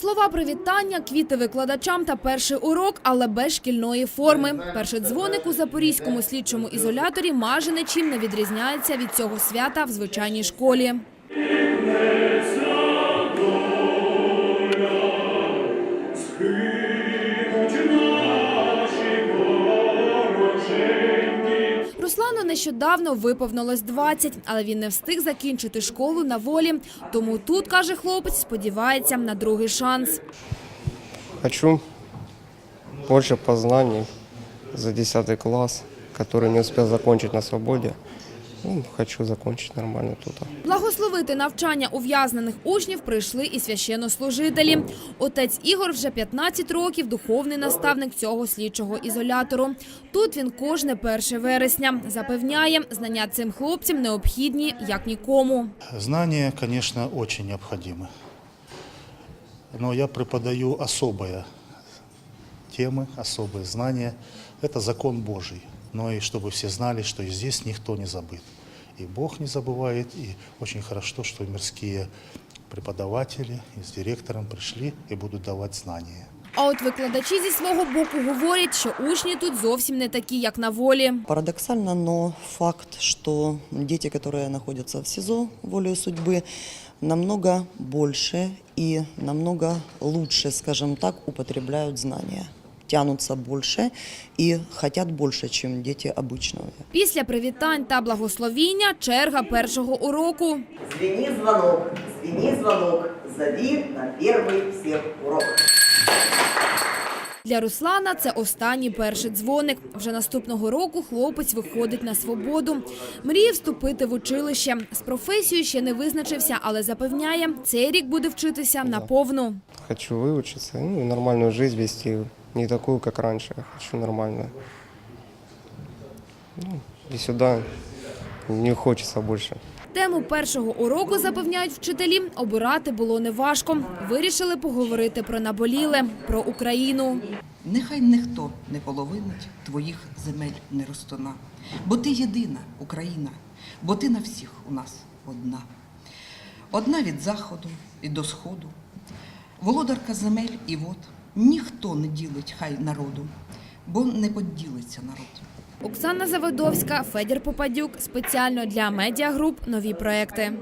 Слова привітання, квіти викладачам та перший урок, але без шкільної форми. Перший дзвоник у запорізькому слідчому ізоляторі майже нічим не відрізняється від цього свята в звичайній школі. Руслану нещодавно виповнилось 20, але він не встиг закінчити школу на волі. Тому тут, каже хлопець, сподівається на другий шанс. Хочу більше познання за 10 клас, який не встиг закінчити на свободе Ну, хочу закончить нормально тут. Благословити навчання ув'язнених учнів прийшли і священнослужителі. Отець Ігор вже 15 років духовний наставник цього слідчого ізолятору. Тут він кожне 1 вересня запевняє, знання цим хлопцям необхідні як нікому. Знания, конечно, очень необходимы. Но я преподаю особые темы, особые знания. Это закон Божий. Но и чтобы все знали, что и здесь никто не забыт. И Бог не забывает, и очень хорошо, что мирские преподаватели и с директором пришли и будут давать знания. А от викладачі зі свого боку говорять, що учні тут зовсім не такі, як на волі. Парадоксально, но факт, что дети, которые находятся в СИЗО волею судьбы, намного больше и намного лучше, скажем так, употребляют знания тянутся больше і хочуть больше, ніж діти обычного. Після привітань та благословіння черга першого уроку. Звіні звонок, звіні дзвонок, заві на перший всіх урок. Для Руслана це останній перший дзвоник. Вже наступного року хлопець виходить на свободу. Мріє вступити в училище. З професією ще не визначився, але запевняє, цей рік буде вчитися наповну. Хочу выучиться, ну и нормальную жизнь вести. Не такую, как раньше, а хочу нормальную. Ну, и сюда не хочется больше. Тему першого уроку запевняють вчителі. Обирати було неважко. Вирішили поговорити про наболіле, про Україну. Нехай ніхто не половинить твоїх земель не неростона, бо ти єдина Україна, бо ти на всіх у нас одна. Одна від заходу і до сходу, володарка земель і вод. Ніхто не ділить хай народу, бо не поділиться народ. Оксана Заводовська, Федір Попадюк. Спеціально для медіагруп нові проекти.